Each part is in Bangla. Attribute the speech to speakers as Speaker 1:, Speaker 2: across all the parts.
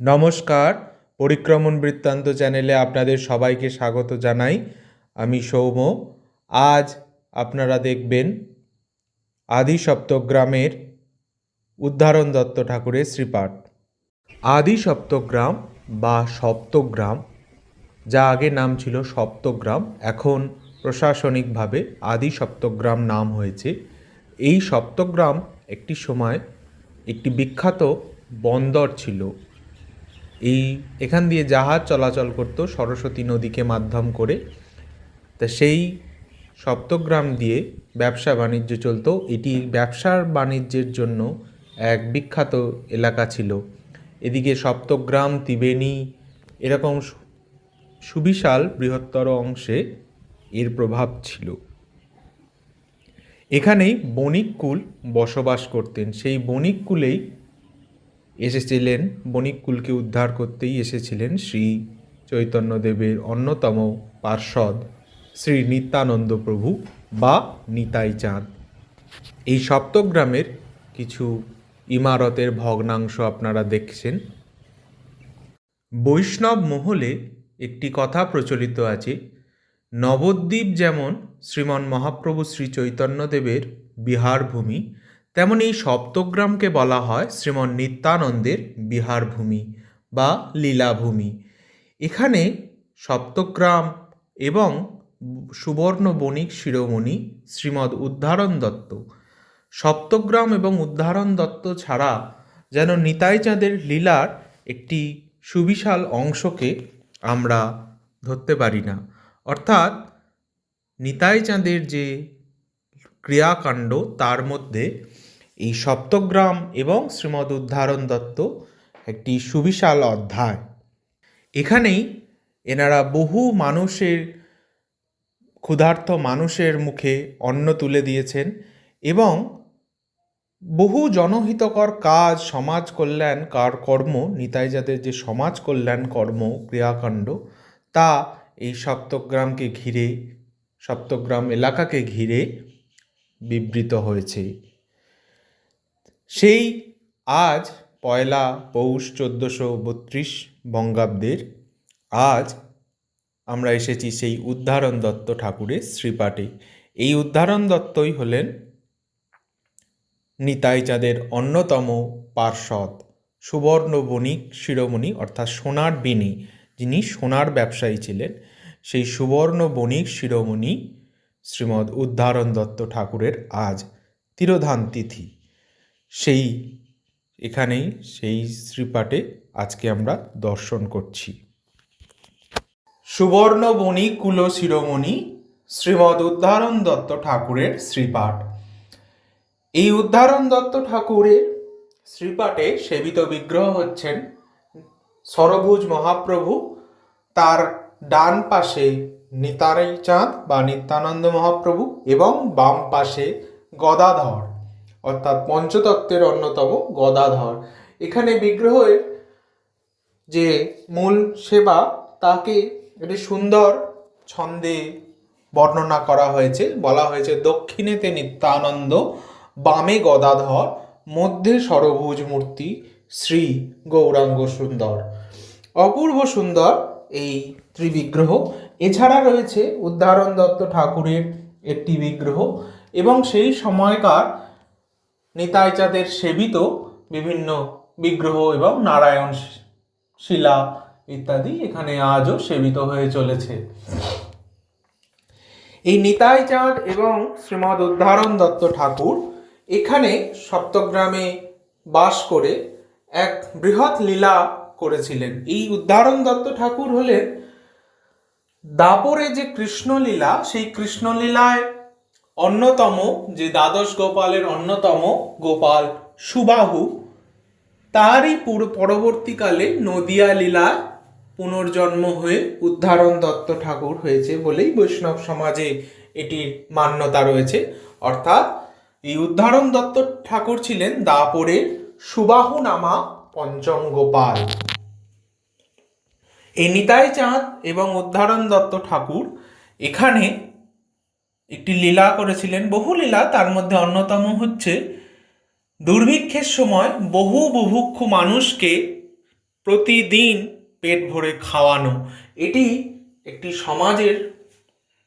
Speaker 1: নমস্কার, পরিক্রমণ বৃত্তান্ত চ্যানেলে আপনাদের সবাইকে স্বাগত জানাই। আমি সৌম্য। আজ আপনারা দেখবেন আদি সপ্তগ্রামের উদ্ধারণ দত্ত ঠাকুরের শ্রীপাঠ। আদি সপ্তগ্রাম বা সপ্তগ্রাম, যা আগে নাম ছিল সপ্তগ্রাম, এখন প্রশাসনিকভাবে আদি সপ্তগ্রাম নাম হয়েছে। এই সপ্তগ্রাম একটি সময় একটি বিখ্যাত বন্দর ছিল। এই এখান দিয়ে জাহাজ চলাচল করতো সরস্বতী নদীকে মাধ্যম করে। তা সেই সপ্তগ্রাম দিয়ে ব্যবসা বাণিজ্য চলতো। এটি ব্যবসার বাণিজ্যের জন্য এক বিখ্যাত এলাকা ছিল। এদিকে সপ্তগ্রাম, ত্রিবেণী এরকম সুবিশাল বৃহত্তর অংশে এর প্রভাব ছিল। এখানেই বণিককুল বসবাস করতেন। সেই বণিককুলেই এসেছিলেন, বণিককুলকে উদ্ধার করতেই এসেছিলেন শ্রী চৈতন্যদেবের অন্যতম পার্ষদ শ্রী নিত্যানন্দ প্রভু বা নিতাই চাঁদ। এই সপ্তগ্রামের কিছু ইমারতের ভগ্নাংশ আপনারা দেখছেন। বৈষ্ণব মহলে একটি কথা প্রচলিত আছে, নবদ্বীপ যেমন শ্রীমন মহাপ্রভু শ্রী চৈতন্যদেবের বিহারভূমি তেমন সপ্তগ্রামকে বলা হয় শ্রীমন নিত্যানন্দের বিহারভূমি বা লীলাভূমি। এখানে সপ্তগ্রাম এবং সুবর্ণ বণিক শিরোমণি শ্রীমদ উদ্ধারণ দত্ত। সপ্তগ্রাম এবং উদ্ধারণ দত্ত ছাড়া যেন নিতাই চাঁদের লীলার একটি সুবিশাল অংশকে আমরা ধরতে পারি না। অর্থাৎ নিতাই চাঁদের যে ক্রিয়াকাণ্ড, তার মধ্যে এই সপ্তগ্রাম এবং শ্রীমদ উদ্ধারণ দত্ত একটি সুবিশাল অধ্যায়। এখানেই এনারা বহু মানুষের, ক্ষুধার্ত মানুষের মুখে অন্ন তুলে দিয়েছেন এবং বহু জনহিতকর কাজ, সমাজ কল্যাণ কার কর্ম নিতাই যাদের যে সমাজ কল্যাণ কর্ম, ক্রিয়াকাণ্ড, তা এই সপ্তগ্রামকে ঘিরে, সপ্তগ্রাম এলাকাকে ঘিরে বিবৃত হয়েছে। সেই আজ পয়লা পৌষ চোদ্দোশো বত্রিশ বঙ্গাব্দের আজ আমরা এসেছি সেই উদ্ধারণ দত্ত ঠাকুরের শ্রীপাঠে। এই উদ্ধারণ দত্তই হলেন নিতাই চাঁদের অন্যতম পার্ষদ সুবর্ণ বণিক শিরোমণি অর্থাৎ সোনার বিনি। যিনি সোনার ব্যবসায়ী ছিলেন, সেই সুবর্ণ বণিক শিরোমণি শ্রীমদ উদ্ধারণ দত্ত ঠাকুরের আজ তিরোধান তিথি। সেই, এখানেই সেই শ্রীপাঠে আজকে আমরা দর্শন করছি। সুবর্ণ বণিক কুল শিরোমণি শ্রীমৎ উদ্ধারণ দত্ত ঠাকুরের শ্রীপাঠ। এই উদ্ধারণ দত্ত ঠাকুরের শ্রীপাঠে সেবিত বিগ্রহ হচ্ছেন সরভুজ মহাপ্রভু। তার ডান পাশে নিতারাই চাঁদ বা নিত্যানন্দ মহাপ্রভু এবং বাম পাশে গদাধর। অর্থাৎ পঞ্চতত্ত্বের অন্যতম গদাধর। এখানে বিগ্রহের যে মূল সেবা, তাকে একটি সুন্দর ছন্দে বর্ণনা করা হয়েছে। বলা হয়েছে, দক্ষিণেতে নিত্যানন্দ, বামে গদাধর, মধ্যে সরভুজ মূর্তি শ্রী গৌরাঙ্গ সুন্দর। অপূর্ব সুন্দর এই ত্রিবিগ্রহ। এছাড়া রয়েছে উদ্ধারণ দত্ত ঠাকুরের একটি বিগ্রহ এবং সেই সময়কার নিতাই চাঁদের সেবিত বিভিন্ন বিগ্রহ এবং নারায়ণ শিলা ইত্যাদি এখানে আজও সেবিত হয়ে চলেছে। এই নিতাই চাঁদ এবং শ্রীমদ উদ্ধারণ দত্ত ঠাকুর এখানে সপ্তগ্রামে বাস করে এক বৃহৎ লীলা করেছিলেন। এই উদ্ধারণ দত্ত ঠাকুর হলেন দাপরে যে কৃষ্ণলীলা, সেই কৃষ্ণলীলায় অন্যতম, যে দ্বাদশ গোপালের অন্যতম গোপাল সুবাহু, তারই পুর- পরবর্তীকালে নদিয়া লীলায় পুনর্জন্ম হয়ে উদ্ধারণ দত্ত ঠাকুর হয়েছে বলেই বৈষ্ণব সমাজে এটির মান্যতা রয়েছে। অর্থাৎ এই উদ্ধারণ দত্ত ঠাকুর ছিলেন দাপরের সুবাহু নামা পঞ্চম গোপাল। এই নিতাই চাঁদ এবং উদ্ধারণ দত্ত ঠাকুর এখানে একটি লীলা করেছিলেন, বহু লীলা, তার মধ্যে অন্যতম হচ্ছে, দুর্ভিক্ষের সময় বহু বুভুক্ষু মানুষকে প্রতিদিন পেট ভরে খাওয়ানো। এটি একটি সমাজের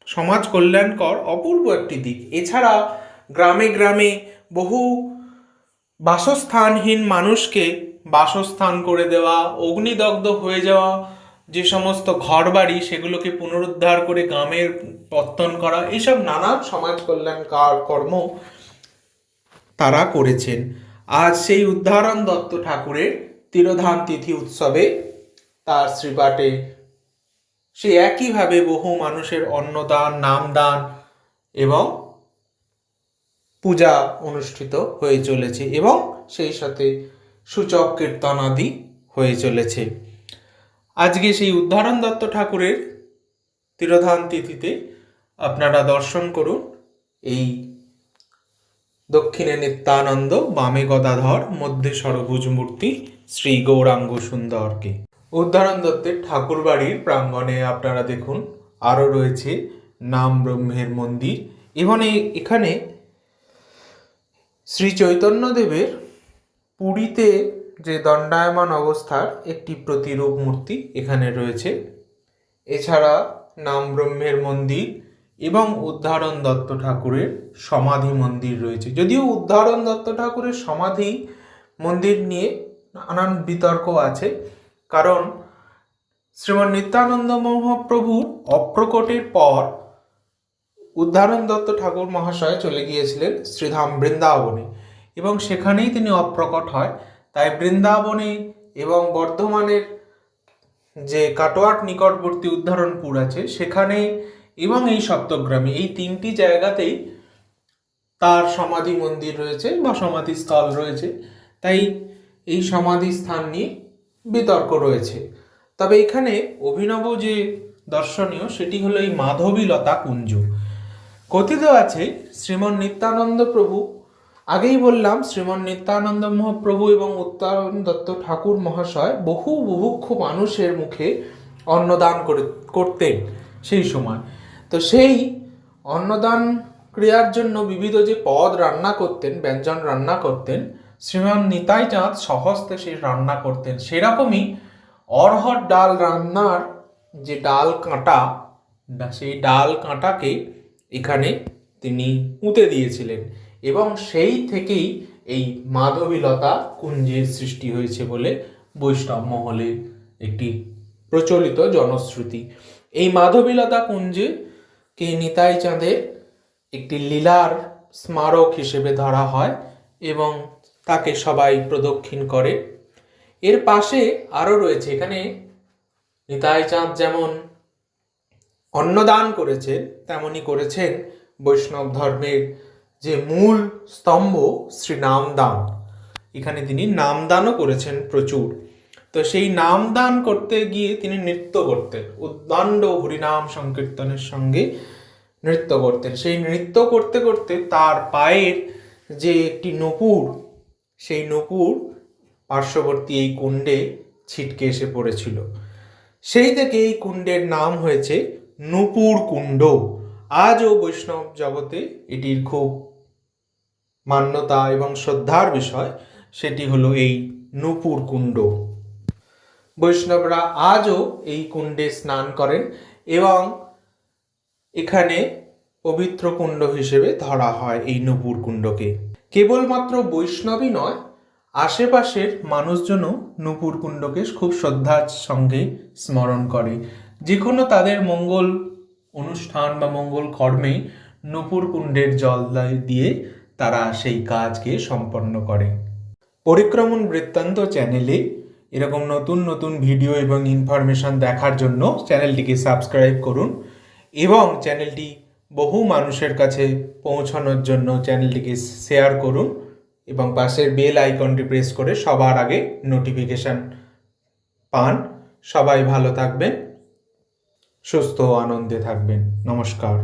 Speaker 1: সমাজ কল্যাণকর অপূর্ব একটি দিক। এছাড়া গ্রামে গ্রামে বহু বাসস্থানহীন মানুষকে বাসস্থান করে দেওয়া, অগ্নিদগ্ধ হয়ে যাওয়া যে সমস্ত ঘরবাড়ি সেগুলোকে পুনরুদ্ধার করে গ্রামের পত্তন করা এইসব নানান সমাজ কল্যাণকার কর্ম তারা করেছেন। আজ সেই উদ্ধারণ দত্ত ঠাকুরের তিরোধান তিথি উৎসবে তার শ্রীপাটে সে একইভাবে বহু মানুষের অন্নদান, নামদান এবং পূজা অনুষ্ঠিত হয়ে চলেছে এবং সেই সাথে সূচক কীর্তন আদি হয়ে চলেছে। আজকে সেই উদ্ধারণ দত্ত ঠাকুরের তিরোধান তিথিতে আপনারা দর্শন করুন এই দক্ষিণে নিত্যানন্দ, বামে গদাধর, মধ্যে সরভুজ মূর্তি, শ্রী গৌরাঙ্গ সুন্দরকে। উদ্ধারণ দত্তের ঠাকুর বাড়ির প্রাঙ্গণে আপনারা দেখুন, আরও রয়েছে নাম ব্রহ্মের মন্দির। এবং এখানে শ্রী চৈতন্যদেবের পুরীতে যে দণ্ডায়মান অবস্থার একটি প্রতিরূপ মূর্তি এখানে রয়েছে। এছাড়া নাম ব্রহ্মের মন্দির এবং উদ্ধারণ দত্ত ঠাকুরের সমাধি মন্দির রয়েছে। যদিও উদ্ধারণ দত্ত ঠাকুরের সমাধি মন্দির নিয়ে নানান বিতর্ক আছে, কারণ শ্রীমন নিত্যানন্দ মহাপ্রভুর অপ্রকটের পর উদ্ধারণ দত্ত ঠাকুর মহাশয় চলে গিয়েছিলেন শ্রীধাম বৃন্দাবনে এবং সেখানেই তিনি অপ্রকট হয়। তাই বৃন্দাবনে এবং বর্ধমানের যে কাটোয়াট নিকটবর্তী উদ্ধারণপুর আছে, সেখানে এবং এই সপ্তগ্রামে, এই তিনটি জায়গাতেই তার সমাধি মন্দির রয়েছে বা সমাধি স্থল রয়েছে। তাই এই সমাধি স্থান নিয়ে বিতর্ক রয়েছে। তবে এখানে অভিনব যে দর্শনীয়, সেটি হলো এই মাধবীলতা কুঞ্জ। কথিত আছে, শ্রীমন নিত্যানন্দ প্রভু আগেই বললাম, শ্রীমন নিত্যানন্দ মহাপ্রভু এবং উত্তারণ দত্ত ঠাকুর মহাশয় বহু বুভুক্ষ মানুষের মুখে অন্নদান করে, করতেন সেই সময়। তো সেই অন্নদান ক্রিয়ার জন্য বিবিধ যে পদ রান্না করতেন, ব্যঞ্জন রান্না করতেন, শ্রীমান নিতাই চাঁদ সহস্তে সেই রান্না করতেন। সেরকমই অরহর ডাল রান্নার যে ডাল কাঁটা, সেই ডাল কাঁটাকে এখানে তিনি উঁতে দিয়েছিলেন। এবং সেই থেকেই এই মাধবীলতা কুঞ্জের সৃষ্টি হয়েছে বলে বৈষ্ণব মহলে একটি প্রচলিত জনশ্রুতি। এই মাধবীলতা কুঞ্জে কে নিতাই চাঁদের একটি লীলার স্মারক হিসেবে ধরা হয় এবং তাকে সবাই প্রদক্ষিণ করে। এর পাশে আরও রয়েছে, এখানে নিতাই চাঁদ যেমন অন্নদান করেছে তেমনি করেছেন বৈষ্ণব ধর্মের যে মূল স্তম্ভ শ্রী নামদান। এখানে তিনি নামদানও করেছেন প্রচুর। তো সেই নামদান করতে গিয়ে তিনি নৃত্য করতেন। উদ্দাণ্ড হরিনাম সংকীর্তনের সঙ্গে নৃত্য করতেন। সেই নৃত্য করতে করতে তার পায়ের যে একটি নূপুর, সেই নূপুর পার্শ্ববর্তী এই কুণ্ডে ছিটকে এসে পড়েছিল। সেই থেকে এই কুণ্ডের নাম হয়েছে নূপুর কুণ্ড। আজও বৈষ্ণব জগতে এটির খুব মান্যতা এবং শ্রদ্ধার বিষয়, সেটি হলো এই নূপুর কুণ্ড। বৈষ্ণবরা আজও এই কুণ্ডে স্নান করেন এবং এখানে পবিত্র কুণ্ড হিসেবে ধরা হয় এই নূপুর কুণ্ডকে। কেবলমাত্র বৈষ্ণবই নয়, আশেপাশের মানুষজনও নূপুর কুণ্ডকে খুব শ্রদ্ধার সঙ্গে স্মরণ করে। যে কোনো তাদের মঙ্গল অনুষ্ঠান বা মঙ্গল কর্মে নূপুর কুণ্ডের জল দিয়ে তারা সেই কাজকে সম্পন্ন করে। পরিক্রমণ বৃত্তান্ত চ্যানেলে এরকম নতুন নতুন ভিডিও এবং ইনফরমেশন দেখার জন্য চ্যানেলটিকে সাবস্ক্রাইব করুন এবং চ্যানেলটি বহু মানুষের কাছে পৌঁছানোর জন্য চ্যানেলটিকে শেয়ার করুন এবং পাশের বেল আইকনটি প্রেস করে সবার আগে নোটিফিকেশান পান। সবাই ভালো থাকবেন, সুস্থ ও আনন্দে থাকবেন। নমস্কার।